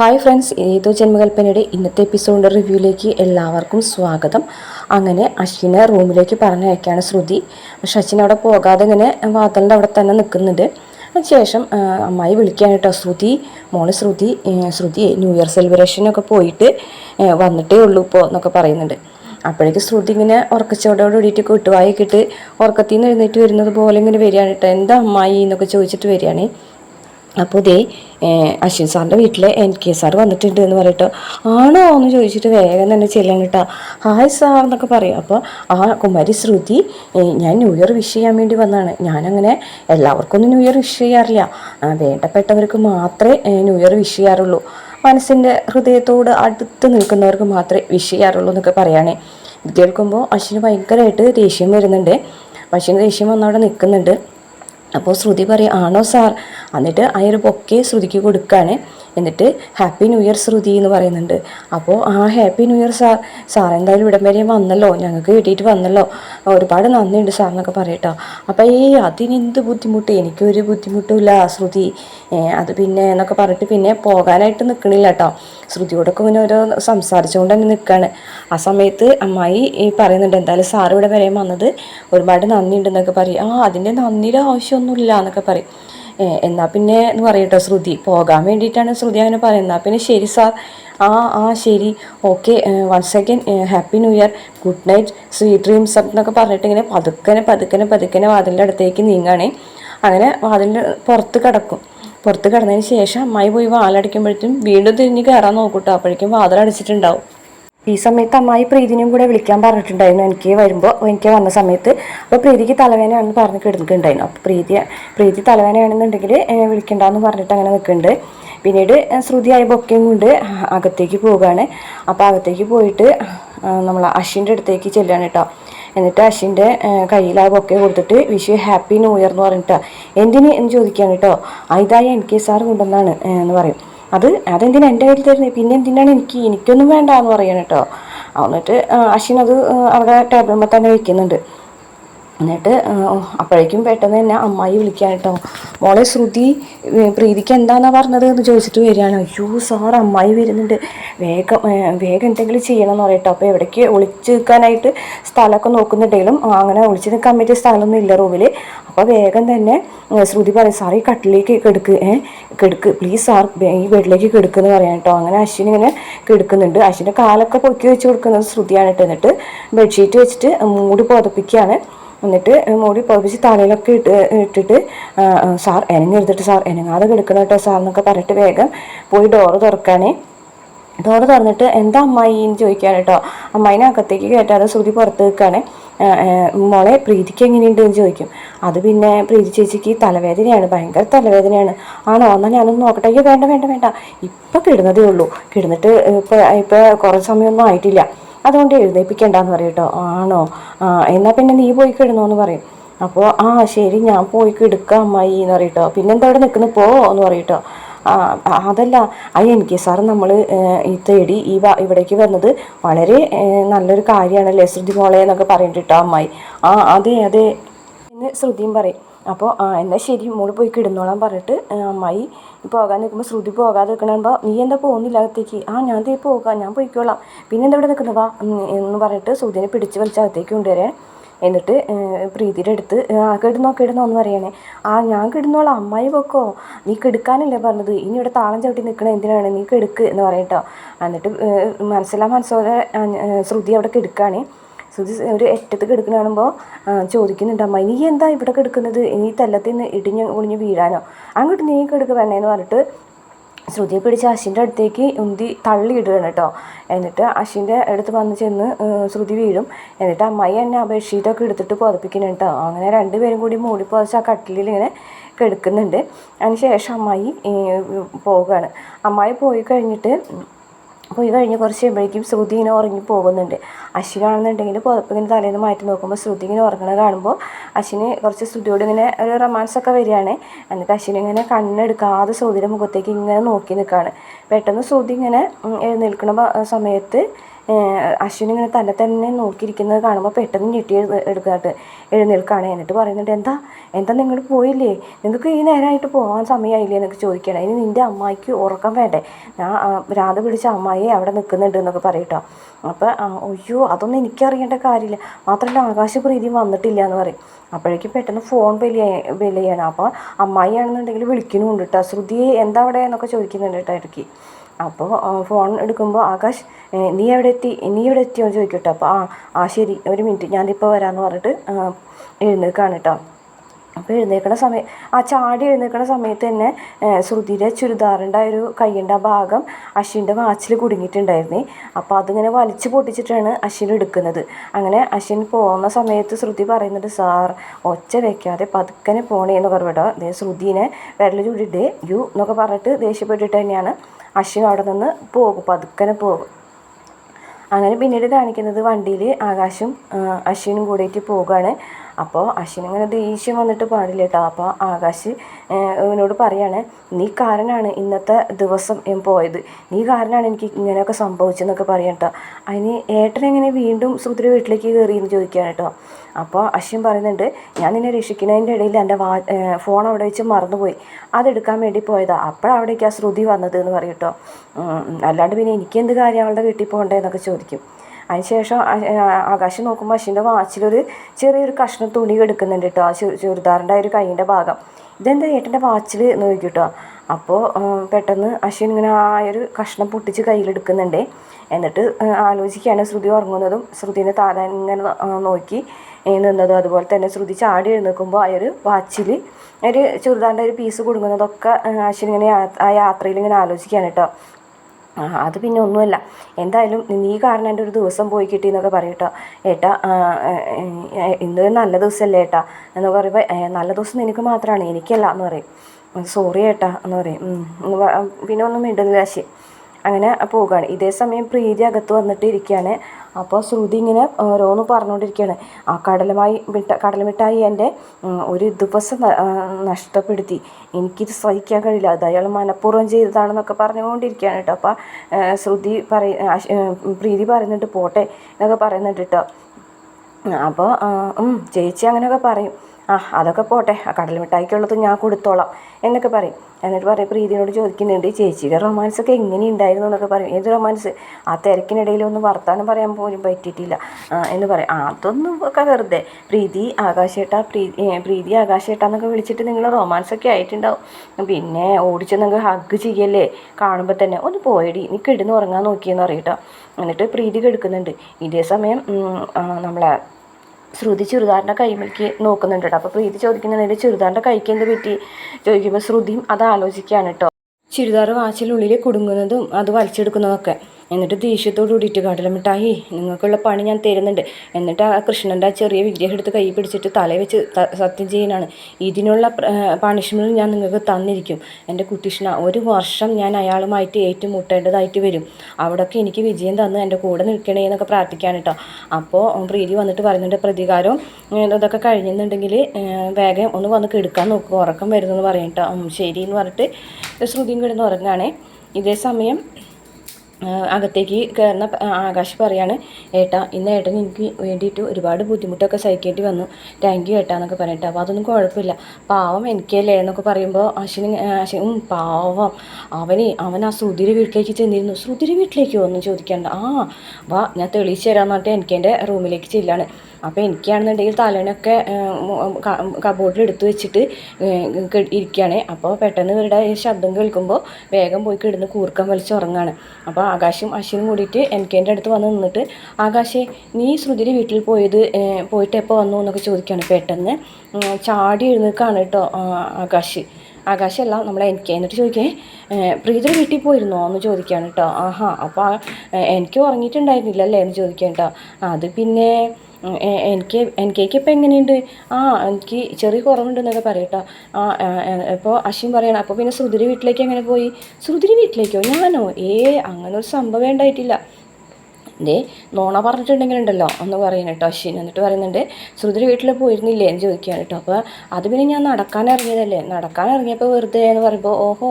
Hi friends ഏതോ ജന്മകൽപ്പനയുടെ ഇന്നത്തെ എപ്പിസോഡിന്റെ റിവ്യൂയിലേക്ക് എല്ലാവർക്കും സ്വാഗതം. അങ്ങനെ അശ്വിനെ റൂമിലേക്ക് പറഞ്ഞയക്കാണ് ശ്രുതി. പക്ഷെ അശ്വിൻ അവിടെ പോകാതെ ഇങ്ങനെ വാതലിന്റെ അവിടെ തന്നെ നിൽക്കുന്നുണ്ട്. അതിനുശേഷം അമ്മായി വിളിക്കുകയാണ് കേട്ടോ ശ്രുതി. മോൾ ശ്രുതി ശ്രുതി ന്യൂ ഇയർ സെലിബ്രേഷനൊക്കെ പോയിട്ട് വന്നിട്ടേ ഉള്ളൂ ഇപ്പോൾ എന്നൊക്കെ പറയുന്നുണ്ട്. അപ്പോഴേക്ക് ശ്രുതി ഇങ്ങനെ ഉറക്കച്ചോടോട് കൂടിയിട്ട് കൊട്ടുവായൊക്കെ കിട്ട് ഉറക്കത്തിൽ നിന്ന് എഴുന്നേറ്റ് വരുന്നത് പോലെ ഇങ്ങനെ വരികയാണ് കേട്ടോ. എന്താ അമ്മായി എന്നൊക്കെ ചോദിച്ചിട്ട് വരികയാണേ. അപ്പോൾ ഇതേ അശ്വിൻ സാറിന്റെ വീട്ടിൽ എൻ കെ സാർ വന്നിട്ടുണ്ട് എന്ന് പറയട്ടോ ആണോ എന്ന് ചോദിച്ചിട്ട് വേഗം തന്നെ ചെല്ലാൻ കേട്ടോ. ഹായ് സാർ എന്നൊക്കെ പറയും. അപ്പോൾ ആ കുമാരി ശ്രുതി ഞാൻ ന്യൂ ഇയർ വിഷ് ചെയ്യാൻ വേണ്ടി വന്നതാണ്. ഞാനങ്ങനെ എല്ലാവർക്കും ഒന്നും ന്യൂ ഇയർ വിഷ് ചെയ്യാറില്ല. വേണ്ടപ്പെട്ടവർക്ക് മാത്രമേ ന്യൂ ഇയർ വിഷ് ചെയ്യാറുള്ളൂ. മനസ്സിന്റെ ഹൃദയത്തോട് അടുത്ത് നിൽക്കുന്നവർക്ക് മാത്രമേ വിഷ് ചെയ്യാറുള്ളൂ എന്നൊക്കെ പറയുകയാണേ ഇത് കേൾക്കുമ്പോൾ അശ്വിന് ഭയങ്കരമായിട്ട് ദേഷ്യം വരുന്നുണ്ട്. അശ്വിന് ദേഷ്യം വന്നവിടെ നിൽക്കുന്നുണ്ട്. അപ്പോൾ ശ്രുതി പറയും ആണോ സാർ? എന്നിട്ട് ഒരു ബൊക്കെ ശ്രുതിക്ക് കൊടുക്കുകയാണ് എന്നിട്ട് ഹാപ്പി ന്യൂ ഇയർ ശ്രുതി എന്ന് പറയുന്നുണ്ട്. അപ്പോൾ ആ happy new year sir. Sir എന്തായാലും ഇവിടം വരെ വന്നല്ലോ. ഞങ്ങൾക്ക് കിട്ടിയിട്ട് വന്നല്ലോ. ഒരുപാട് നന്ദിയുണ്ട് സാർ എന്നൊക്കെ പറയട്ടോ. അപ്പോൾ ഈ അതിനെന്ത് ബുദ്ധിമുട്ട്? എനിക്കൊരു ബുദ്ധിമുട്ടില്ല ശ്രുതി. അത് പിന്നെ എന്നൊക്കെ പറഞ്ഞിട്ട് പിന്നെ പോകാനായിട്ട് നിൽക്കണില്ല കേട്ടോ. ശ്രുതിയോടൊക്കെ ഇങ്ങനെ ഓരോ സംസാരിച്ചുകൊണ്ട് തന്നെ നിൽക്കുകയാണ് ആ സമയത്ത് അമ്മായി ഈ പറയുന്നുണ്ട് എന്തായാലും സാർ ഇവിടെ വരെ വന്നത് ഒരുപാട് നന്ദിയുണ്ടെന്നൊക്കെ പറയും. ആ അതിന്റെ നന്ദിയുടെ ആവശ്യമൊന്നുമില്ല എന്നൊക്കെ പറയും. എന്നാൽ എന്നാ പിന്നെ എന്ന് പറയട്ടോ ശ്രുതി. പോകാൻ വേണ്ടിയിട്ടാണ് ശ്രുതി അങ്ങനെ പറയുന്നത്. പിന്നെ ശരി സാർ ആ ആ ശരി. Okay once again happy new year good night sweet dreams എന്നൊക്കെ പറഞ്ഞിട്ട് ഇങ്ങനെ പതുക്കനെ പതുക്കനെ പതുക്കനെ വാതിലിന്റെ അടുത്തേക്ക് നീങ്ങുകയാണേ അങ്ങനെ വാതിലിന്റെ പുറത്ത് കിടക്കും. പുറത്ത് കിടന്നതിന് ശേഷം അമ്മായി പോയി വാലടിക്കുമ്പോഴത്തേക്കും വീണ്ടും തിരിഞ്ഞ് കയറാൻ നോക്കൂട്ടോ. അപ്പോഴേക്കും വാതിലടച്ചിട്ടുണ്ടാവും. ഈ സമയത്ത് അമ്മായി പ്രീതിനെയും കൂടെ വിളിക്കാൻ പറഞ്ഞിട്ടുണ്ടായിരുന്നു. എനിക്ക് വരുമ്പോൾ എനിക്ക് വന്ന സമയത്ത് അപ്പോൾ പ്രീതിക്ക് തലവേനയാണെന്ന് പറഞ്ഞ് കിടന്നിട്ടുണ്ടായിരുന്നു. അപ്പോൾ പ്രീതി പ്രീതി തലവേദനയാണെന്നുണ്ടെങ്കിൽ ഏഹ്, വിളിക്കണ്ടെന്ന് പറഞ്ഞിട്ട് അങ്ങനെ നിൽക്കുന്നുണ്ട്. പിന്നീട് ശ്രുതിയായ ബൊക്കയും കൊണ്ട് അകത്തേക്ക് പോവുകയാണ്. അപ്പോൾ അകത്തേക്ക് പോയിട്ട് നമ്മൾ അശ്വിന്റെ അടുത്തേക്ക് ചെല്ലുകയാണ് കേട്ടോ. എന്നിട്ട് അശ്വിന്റെ കയ്യിൽ ആ ബൊക്കെ കൊടുത്തിട്ട് വിഷു ഹാപ്പി ന്യൂ ഇയർ എന്ന് പറഞ്ഞിട്ട്. എന്തിന് എന്ന് ചോദിക്കുകയാണ് കേട്ടോ. ഇതായി എൻ കെ സാർ കൊണ്ടുവന്നാണ് എന്ന് പറയും. അത് അതെന്തിനാ എന്റെ കയ്യിൽ തരുന്നത് പിന്നെ എന്തിനാണ് എനിക്ക് എനിക്കൊന്നും വേണ്ട എന്ന് പറയണം കേട്ടോ എന്നിട്ട് അശ്വിൻ അത് അവിടെ ടേബിളുമ്പോൾ തന്നെ വെക്കുന്നുണ്ട്. എന്നിട്ട് അപ്പോഴേക്കും പെട്ടെന്ന് തന്നെ അമ്മായി വിളിക്കാൻ കേട്ടോ മോളെ ശ്രുതി പ്രീതിക്ക് എന്താന്നാ പറഞ്ഞത് എന്ന് ചോദിച്ചിട്ട് വരികയാണ്. അയ്യോ സാർ അമ്മായി വരുന്നുണ്ട്. വേഗം വേഗം എന്തെങ്കിലും ചെയ്യണം എന്ന് പറയട്ടോ. അപ്പോൾ എവിടേക്ക് ഒളിച്ച് നിൽക്കാനായിട്ട് സ്ഥലമൊക്കെ നോക്കുന്നുണ്ടെങ്കിലും അങ്ങനെ ഒളിച്ച് നിൽക്കാൻ പറ്റിയ സ്ഥലമൊന്നും ഇല്ല റൂമിൽ അപ്പോൾ വേഗം തന്നെ ശ്രുതി പറയും സാർ ഈ കട്ടിലേക്ക് കെടുക്ക് ഏ കെടുക്ക്. പ്ലീസ് സാർ ഈ ബെഡിലേക്ക് കെടുക്കുന്ന് പറയാം കേട്ടോ അങ്ങനെ അശ്വിൻ ഇങ്ങനെ കെടുക്കുന്നുണ്ട്. അശ്വിന്റെ കാലൊക്കെ പൊക്കി വെച്ച് കൊടുക്കുന്നത് ശ്രുതിയാണ് കേട്ടോ എന്നിട്ട് ബെഡ്ഷീറ്റ് വെച്ചിട്ട് മൂടി പുതപ്പിക്കുകയാണ്. എന്നിട്ട് മൂടി പുതപ്പിച്ച് തലയിലൊക്കെ ഇട്ട് ഇട്ടിട്ട് സാർ എനങ്ങെടുത്തിട്ട് സാർ എനങ്ങാതെ കിടക്കണം കേട്ടോ സാർ എന്നൊക്കെ പറഞ്ഞിട്ട് വേഗം പോയി ഡോറ് തുറക്കാനേ. ഡോറ് തുറന്നിട്ട് എന്താ അമ്മായി? എന്ന് ചോദിക്കാൻ കേട്ടോ. അമ്മായിനെ അകത്തേക്ക് കയറ്റാതെ ശ്രുതി പുറത്ത് നിൽക്കുകയാണ് മോളെ പ്രീതിക്ക് എങ്ങനെയുണ്ട്? എന്ന് ചോദിക്കും. അത് പിന്നെ പ്രീതി ചേച്ചിക്ക് തലവേദനയാണ് ഭയങ്കര തലവേദനയാണ്. ആണോ? എന്നാൽ ഞാനൊന്ന് നോക്കട്ടെ. അയ്യോ വേണ്ട വേണ്ട വേണ്ട. ഇപ്പം കിടന്നതേ ഉള്ളൂ. കിടന്നിട്ട് ഇപ്പം ഇപ്പം കുറേ സമയമൊന്നും ആയിട്ടില്ല. അതുകൊണ്ട് എഴുന്നേൽപ്പിക്കണ്ടെന്ന് പറയും കേട്ടോ ആണോ? എന്നാൽ പിന്നെ നീ പോയി കിടന്നോന്ന് പറയും. അപ്പോൾ ആ ശരി ഞാൻ പോയി കിടക്കാം അമ്മായി എന്ന് പറയും കേട്ടോ പിന്നെന്താ അവിടെ നിൽക്കുന്നു? പോ എന്ന് പറയും കേട്ടോ ആ ആ, അതല്ല ആ എൻ കെ സാർ നമ്മൾ ഈ തേടി ഈ ഇവിടേക്ക് വന്നത് വളരെ നല്ലൊരു കാര്യമാണല്ലേ ശ്രുതി മോളെ എന്നൊക്കെ പറയേണ്ടി കേട്ടോ അമ്മായി. ആ അതെ അതെ. എന്ന് ശ്രുതിയും പറയും. അപ്പോൾ ആ എന്നാൽ ശരി മോൾ പോയി കിടന്നോളാൻ പറഞ്ഞിട്ട് അമ്മായി പോകാൻ നിൽക്കുമ്പോൾ ശ്രുതി പോകാതെ നിൽക്കണമ്പോൾ നീ എന്താ പോകുന്നില്ല അകത്തേക്ക്? ആ ഞാൻ തീ പോകാം ഞാൻ പോയിക്കോളാം. പിന്നെ എന്താ ഇവിടെ നിൽക്കുന്നത്? വാ എന്ന് പറഞ്ഞിട്ട് ശ്രുതിനെ പിടിച്ച് വലിച്ച് അകത്തേക്ക് കൊണ്ടുവരാൻ എന്നിട്ട് പ്രീതിയുടെ അടുത്ത് ആ കിടന്നോ കിടന്നോ എന്ന് പറയണേ. ആ ഞാൻ കിടന്നോളാം അമ്മായി പൊക്കോ. നീ കെടുക്കാനല്ലേ പറഞ്ഞത്? ഇനി ഇവിടെ താളം ചവിട്ടി നിൽക്കണ എന്തിനാണ്? നീ കെടുക്ക് എന്ന് പറയട്ടോ. എന്നിട്ട് മനസ്സിലാ മനസ്സോടെ ശ്രുതി അവിടെ കെടുക്കുകയാണ് ശ്രുതി ഒരു എറ്റത്ത് കിടക്കുന്ന കാണുമ്പോൾ ചോദിക്കുന്നുണ്ട് അമ്മ നീ എന്താ ഇവിടെ കിടക്കുന്നത്? നീ തല്ലത്തിൽ നിന്ന് ഇടിഞ്ഞ് ഒളിഞ്ഞ് വീഴാനോ? അങ്ങോട്ട് നീ കിടക്കുക വേണേന്ന് പറഞ്ഞിട്ട് ശ്രുതിയെ പിടിച്ച് അശ്വിന്റെ അടുത്തേക്ക് ഉന്തി തള്ളിയിടുകയാണ് കേട്ടോ. എന്നിട്ട് അശ്വിന്റെ അടുത്ത് വന്ന് ചെന്ന് ശ്രുതി വീഴും. എന്നിട്ട് അമ്മായി എന്നെ ആ ബെഡ്ഷീറ്റൊക്കെ എടുത്തിട്ട് പുതപ്പിക്കണം കേട്ടോ. അങ്ങനെ രണ്ടുപേരും കൂടി മൂടി ആ കട്ടിലിൽ ഇങ്ങനെ കിടക്കുന്നുണ്ട്. അതിന് ശേഷം അമ്മായി പോവുകയാണ്. അമ്മായി പോയി കഴിഞ്ഞിട്ട് പോയി കഴിഞ്ഞ് കുറച്ച് കഴിയുമ്പോഴേക്കും ശ്രുതി ഇങ്ങനെ ഉറങ്ങി പോകുന്നുണ്ട്. അശ്വിനാണെന്നുണ്ടെങ്കിൽ പുതപ്പ് ഇങ്ങനെ തലേന്ന് മാറ്റി നോക്കുമ്പോൾ ശ്രുതി ഇങ്ങനെ ഉറങ്ങണ കാണുമ്പോൾ അശ്വിന് കുറച്ച് ശ്രുതിയോട് ഇങ്ങനെ ഒരു റൊമാൻസ് ഒക്കെ വരികയാണ്. എന്നിട്ട് അശ്വിന് ഇങ്ങനെ കണ്ണെടുക്കാതെ ശ്രുതിയുടെ മുഖത്തേക്ക് ഇങ്ങനെ നോക്കി നിൽക്കുകയാണ്. പെട്ടെന്ന് ശ്രുതി ഇങ്ങനെ നിൽക്കുന്ന എഴുന്നേൽക്കണ സമയത്ത് അശ്വിൻ ഇങ്ങനെ തന്നെ തന്നെ നോക്കിയിരിക്കുന്നത് കാണുമ്പോൾ പെട്ടെന്ന് ഞെട്ടി എടുക്കാട്ട് എഴുന്നേൽക്കാണ് എന്നിട്ട് പറയുന്നുണ്ട് എന്താ? എന്താ നിങ്ങൾ പോയില്ലേ? നിങ്ങൾക്ക് ഈ നേരമായിട്ട് പോകാൻ സമയമായില്ലേ? എന്നൊക്കെ ചോദിക്കണം ഇനി നിന്റെ അമ്മായിക്ക് ഉറക്കം വേണ്ടേ? ഞാൻ രാധ പിടിച്ച അമ്മായി അവിടെ നിൽക്കുന്നുണ്ട് എന്നൊക്കെ പറയട്ടോ. അപ്പോൾ അയ്യോ അതൊന്നും എനിക്കറിയേണ്ട കാര്യമില്ല. മാത്രമല്ല ആകാശപ്രീതിയും വന്നിട്ടില്ല എന്ന് പറയും. അപ്പോഴേക്കും പെട്ടെന്ന് ഫോൺ ബെല്ല് ചെയ്യണം അപ്പോൾ അമ്മായി ആണെന്നുണ്ടെങ്കിൽ വിളിക്കുന്നുണ്ട് കേട്ടോ ശ്രുതി എന്താ അവിടെ? എന്നൊക്കെ ചോദിക്കുന്നുണ്ട് കേട്ടോ ഇടയ്ക്ക്. അപ്പോൾ ഫോൺ എടുക്കുമ്പോൾ ആകാശ് നീ എവിടെ എത്തി നീ എവിടെ എത്തിയോ എന്ന് ചോദിക്കും കേട്ടോ അപ്പോൾ ആ ആ ശരി ഒരു മിനിറ്റ് ഞാനിപ്പോൾ വരാമെന്ന് പറഞ്ഞിട്ട് എഴുന്നേൽക്കാണ് കേട്ടോ അപ്പോൾ എഴുന്നേൽക്കണ സമയം ആ ചാടി എഴുന്നേൽക്കണ സമയത്ത് തന്നെ ശ്രുതിയുടെ ചുരിദാറിന്റെ ഒരു കയ്യിന്റെ ആ ഭാഗം അശ്വിന്റെ വാച്ചിൽ കുടുങ്ങിയിട്ടുണ്ടായിരുന്നേ. അപ്പോൾ അതിങ്ങനെ വലിച്ചു പൊട്ടിച്ചിട്ടാണ് അശ്വിൻ എടുക്കുന്നത്. അങ്ങനെ അശ്വിൻ പോകുന്ന സമയത്ത് ശ്രുതി പറയുന്നുണ്ട് സാർ ഒച്ച വെക്കാതെ പതുക്കനെ പോണേ എന്ന് പറഞ്ഞിട്ടോ ശ്രുതിനെ വിരൽ ചൂടിയിട്ട് യു എന്നൊക്കെ പറഞ്ഞിട്ട് ദേഷ്യപ്പെട്ടിട്ട് തന്നെയാണ് അശ്വിൻ അവിടെ നിന്ന് പോകും പതുക്കനെ പോകും. അങ്ങനെ പിന്നീട് കാണിക്കുന്നത് വണ്ടിയിൽ ആകാശും അശ്വിനും കൂടിയിട്ട് പോവുകയാണ് അപ്പോൾ അശ്വിൻ ഇങ്ങനെ ദേഷ്യം വന്നിട്ട് പാടില്ല കേട്ടോ അപ്പോൾ ആകാശ് ഇവനോട് പറയാണ് നീ കാരനാണ് ഇന്നത്തെ ദിവസം പോയത്. നീ കാരനാണ് എനിക്ക് ഇങ്ങനെയൊക്കെ സംഭവിച്ചെന്നൊക്കെ പറയാം കേട്ടോ അതിന് ഏട്ടനെങ്ങനെ വീണ്ടും സുധീര വീട്ടിലേക്ക് കയറി എന്ന് ചോദിക്കുകയാണ് കേട്ടോ അപ്പോൾ അശ്വിൻ പറയുന്നുണ്ട് ഞാൻ നിന്നെ രക്ഷിക്കുന്നതിന്റെ ഇടയിൽ എന്റെ വാ ഫോൺ അവിടെ വെച്ച് മറന്നുപോയി. അതെടുക്കാൻ വേണ്ടി പോയതാണ് അപ്പോഴവിടേക്ക് ആ ശ്രുതി വന്നത് എന്ന് പറയും കേട്ടോ അല്ലാണ്ട് പിന്നെ എനിക്കെന്ത് കാര്യം അവളുടെ വീട്ടിൽ പോകണ്ടേ എന്നൊക്കെ ചോദിക്കും. അതിനുശേഷം ആകാശം നോക്കുമ്പോൾ അശ്വിന്റെ വാച്ചിലൊരു ചെറിയൊരു കഷ്ണം തുണി എടുക്കുന്നുണ്ട് കേട്ടോ ആ ചുരിദാറിന്റെ ഒരു കൈയിന്റെ ഭാഗം. ഇതെന്താ ഏട്ടന്റെ വാച്ചിൽ നോക്കി കേട്ടോ അപ്പോൾ പെട്ടെന്ന് അശ്വിൻ ഇങ്ങനെ ആ ഒരു കഷ്ണം പൊട്ടിച്ച് കയ്യിലെടുക്കുന്നുണ്ട്. എന്നിട്ട് ആലോചിക്കുകയാണ്. ശ്രുതി ഉറങ്ങുന്നതും ശ്രുതിനെ താര ഇങ്ങനെ നോക്കി നിന്നതും. അതുപോലെ തന്നെ ശ്രുതി ചാടി എഴുന്നേൽക്കുമ്പോൾ ആ ഒരു വാച്ചിൽ ഒരു ചുരിദാറിന്റെ ഒരു പീസ് കൊടുക്കുന്നതൊക്കെ അശ്വിൻ ഇങ്ങനെ ആ യാത്രയിൽ ഇങ്ങനെ ആലോചിക്കുകയാണ് കേട്ടോ ആ, അത് പിന്നെ ഒന്നുമല്ല. എന്തായാലും നീ കാരണം എന്റെ ഒരു ദിവസം പോയി കിട്ടി എന്നൊക്കെ പറയട്ടോ ഏട്ടാ ഇന്നൊരു നല്ല ദിവസമല്ലേ ഏട്ടാ? എന്നൊക്കെ പറയുമ്പോൾ നല്ല ദിവസം നിനക്ക് മാത്രമാണ് എനിക്കല്ല എന്ന് പറയും. സോറി ഏട്ടാ എന്ന് പറയും. പിന്നെ ഒന്നും മിണ്ടുന്നില്ല ശരി. അങ്ങനെ പോവുകയാണ്. ഇതേ സമയം പ്രീതി അകത്ത് വന്നിട്ട് ഇരിക്കുകയാണ്. അപ്പോൾ ശ്രുതി ഇങ്ങനെ ഓരോന്ന് പറഞ്ഞുകൊണ്ടിരിക്കുകയാണ് ആ കടലമായി മിട്ട കടലമിട്ടായി എന്റെ ഒരു ദിവസം നഷ്ടപ്പെടുത്തി. എനിക്കിത് സഹിക്കാൻ കഴിയില്ല. അത് അയാൾ മനഃപൂർവം ചെയ്തതാണെന്നൊക്കെ പറഞ്ഞുകൊണ്ടിരിക്കുകയാണ് കേട്ടോ. അപ്പോൾ ശ്രുതി പറയ പ്രീതി പറയുന്നുണ്ട് പോട്ടെ എന്നൊക്കെ പറയുന്നുണ്ട് കേട്ടോ. അപ്പോൾ ചേച്ചി അങ്ങനെയൊക്കെ പറയും. ആ അതൊക്കെ പോട്ടെ. ആ കടൽ മിഠായിക്കുള്ളത് ഞാൻ കൊടുത്തോളാം എന്നൊക്കെ പറയും. എന്നിട്ട് പറയും പ്രീതിയോട് ചോദിക്കുന്നുണ്ട് ചേച്ചിയുടെ റൊമാൻസ് ഒക്കെ എങ്ങനെ ഉണ്ടായിരുന്നു എന്നൊക്കെ പറയും. ഏത് റൊമാൻസ്? ആ തിരക്കിനിടയിൽ ഒന്നും വർത്താനം പറയാൻ പോലും പറ്റിയിട്ടില്ല. എന്ന് പറയും. അതൊന്നും ഒക്കെ വെറുതെ. പ്രീതി ആകാശേട്ട പ്രീതി പ്രീതി ആകാശേട്ട എന്നൊക്കെ വിളിച്ചിട്ട് നിങ്ങൾ റൊമാൻസ് ഒക്കെ ആയിട്ടുണ്ടാവും. പിന്നെ ഓടിച്ച് നിങ്ങൾക്ക് ഹഗ് ചെയ്യല്ലേ? കാണുമ്പോൾ തന്നെ ഒന്ന് പോയടി നീ കിടന്ന് ഉറങ്ങാൻ നോക്കിയെന്ന് അറിയട്ടോ എന്നിട്ട് പ്രീതി കെടുക്കുന്നുണ്ട്. ഇതേ സമയം നമ്മളെ ശ്രുതി ചുരിദാറിന്റെ കൈമിലേക്ക് നോക്കുന്നുണ്ട് കേട്ടോ. അപ്പോൾ പ്രീതി ചോദിക്കുന്നുണ്ട് ചുരിദാറിന്റെ കൈക്ക് എന്ത് പറ്റി? ചോദിക്കുമ്പോൾ ശ്രുതിയും അത് ആലോചിക്കുകയാണ് കേട്ടോ. ചുരിദാർ വാച്ചിനുള്ളിൽ കുടുങ്ങുന്നതും അത് വലിച്ചെടുക്കുന്നതൊക്കെ. എന്നിട്ട് ദേഷ്യത്തോട് കൂടിയിട്ട് കടലമിഠായി നിങ്ങൾക്കുള്ള പണി ഞാൻ തരുന്നുണ്ട്. എന്നിട്ട് ആ കൃഷ്ണന്റെ ആ ചെറിയ വിഗ്രഹം എടുത്ത് കൈ പിടിച്ചിട്ട് തല വെച്ച് സത്യം ചെയ്യാനാണ് ഇതിനുള്ള പണിഷ്മെന്റ് ഞാൻ നിങ്ങൾക്ക് തന്നിരിക്കും. എന്റെ കുട്ടിഷ്ണ ഒരു വർഷം ഞാൻ അയാളുമായിട്ട് ഏറ്റുമുട്ടേണ്ടതായിട്ട് വരും. അവിടെയൊക്കെ എനിക്ക് വിജയം തന്ന് എന്റെ കൂടെ നിൽക്കണേ എന്നൊക്കെ പ്രാർത്ഥിക്കാൻ കേട്ടോ. അപ്പോൾ പ്രീതി വന്നിട്ട് പറയുന്നുണ്ട് പ്രതികാരം ഇതൊക്കെ കഴിഞ്ഞെന്നുണ്ടെങ്കിൽ വേഗം ഒന്ന് വന്ന് കെടുക്കാൻ നോക്കുക ഉറക്കം വരുന്നെന്ന് പറയും കേട്ടോ. ശരി എന്ന് പറഞ്ഞിട്ട് ശ്രുതിയും കിടന്ന് ഉറങ്ങുകയാണേ. ഇതേ സമയം അകത്തേക്ക് കയറുന്ന ആകാശ് പറയാണ് ഏട്ടാ ഇന്ന് ഏട്ടൻ എനിക്ക് വേണ്ടിയിട്ട് ഒരുപാട് ബുദ്ധിമുട്ടൊക്കെ സഹിക്കേണ്ടി വന്നു. താങ്ക് യു ഏട്ടാ എന്നൊക്കെ പറയട്ടെ. അപ്പോൾ അതൊന്നും കുഴപ്പമില്ല. പാവം എനിക്കല്ലേ എന്നൊക്കെ പറയുമ്പോൾ അശ്വിന് അശ്വിൻ പാവം. അവന് അവൻ ആ ശ്രുതിരി വീട്ടിലേക്ക് ചെന്നിരുന്നു. ശ്രുതിരി വീട്ടിലേക്കോ? ഒന്നും ചോദിക്കണ്ട. ആ വാ ഞാൻ തെളിയിച്ചു തരാമെന്ന് പറഞ്ഞിട്ട് എനിക്ക് എന്റെ റൂമിലേക്ക് ചെല്ലാണ്. അപ്പോൾ എനിക്കാണെന്നുണ്ടെങ്കിൽ തലേനൊക്കെ കബോർഡിൽ എടുത്തു വെച്ചിട്ട് ഇരിക്കുകയാണ് അപ്പോൾ പെട്ടെന്ന് ഇവരുടെ ശബ്ദം കേൾക്കുമ്പോൾ വേഗം പോയി കിടന്ന് കൂർക്കം വലിച്ച് ഉറങ്ങാണ്. അപ്പോൾ ആകാശും അശ്വിനും കൂടിയിട്ട് എനിക്ക് എന്റെ അടുത്ത് വന്ന് നിന്നിട്ട് ആകാശേ നീ ശ്രുതിര് വീട്ടിൽ പോയത് പോയിട്ട് എപ്പോൾ വന്നു? എന്നൊക്കെ ചോദിക്കുകയാണ് പെട്ടെന്ന് ചാടി എഴുന്നേക്കാണ് കേട്ടോ ആകാശ്. ആകാശമല്ല നമ്മളെ എനിക്ക് എന്നിട്ട് ചോദിക്കേ പ്രീതിയുടെ വീട്ടിൽ പോയിരുന്നോ? എന്ന് ചോദിക്കുകയാണ് കേട്ടോ ആഹാ അപ്പോൾ എനിക്ക് ഉറങ്ങിയിട്ടുണ്ടായിരുന്നില്ല അല്ലേ എന്ന് ചോദിക്കാം കേട്ടോ അത് പിന്നെ എനിക്ക് എനിക്കേക്ക് ഇപ്പം എങ്ങനെയുണ്ട്? ആ എനിക്ക് ചെറിയ കുറവുണ്ടെന്നൊക്കെ പറയട്ടോ ആ ഇപ്പോൾ അശ്വിൻ പറയണം അപ്പോൾ പിന്നെ ശ്രുതിരി വീട്ടിലേക്ക് എങ്ങനെ പോയി? ശ്രുതിരി വീട്ടിലേക്കോ? ഞാനോ? ഏ അങ്ങനൊരു സംഭവം ഉണ്ടായിട്ടില്ല. ദേ നോണ പറഞ്ഞിട്ടുണ്ടെങ്കിലുണ്ടല്ലോ ഒന്ന് പറയുന്നു കേട്ടോ അശ്വിൻ. എന്നിട്ട് പറയുന്നുണ്ട് ശ്രുതിരി വീട്ടിൽ പോയിരുന്നില്ലേ എന്ന് ചോദിക്കുകയാണ് കേട്ടോ. അപ്പോൾ അത് പിന്നെ ഞാൻ നടക്കാൻ ഇറങ്ങിയതല്ലേ? നടക്കാൻ ഇറങ്ങിയപ്പോൾ വെറുതെ എന്ന് പറയുമ്പോൾ ഓഹോ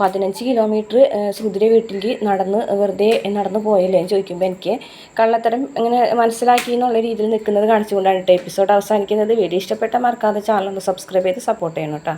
പതിനഞ്ച് കിലോമീറ്റർ ശ്രുതിയുടെ വീട്ടിലേക്ക് നടന്ന് വെറുതെ നടന്ന് പോയല്ലേ എന്ന് ചോദിക്കുമ്പോൾ എനിക്ക് കള്ളത്തരം ഇങ്ങനെ മനസ്സിലാക്കി എന്നുള്ള രീതിയിൽ നിൽക്കുന്നത് കാണിച്ചുകൊണ്ടാണ് കേട്ടോ എപ്പിസോഡ് അവസാനിക്കുന്നത്. വീഡിയോ ഇഷ്ടപ്പെട്ട മറക്കാതെ ചാനൽ ഒന്ന് സബ്സ്ക്രൈബ് ചെയ്ത് സപ്പോർട്ട് ചെയ്യണം കേട്ടോ.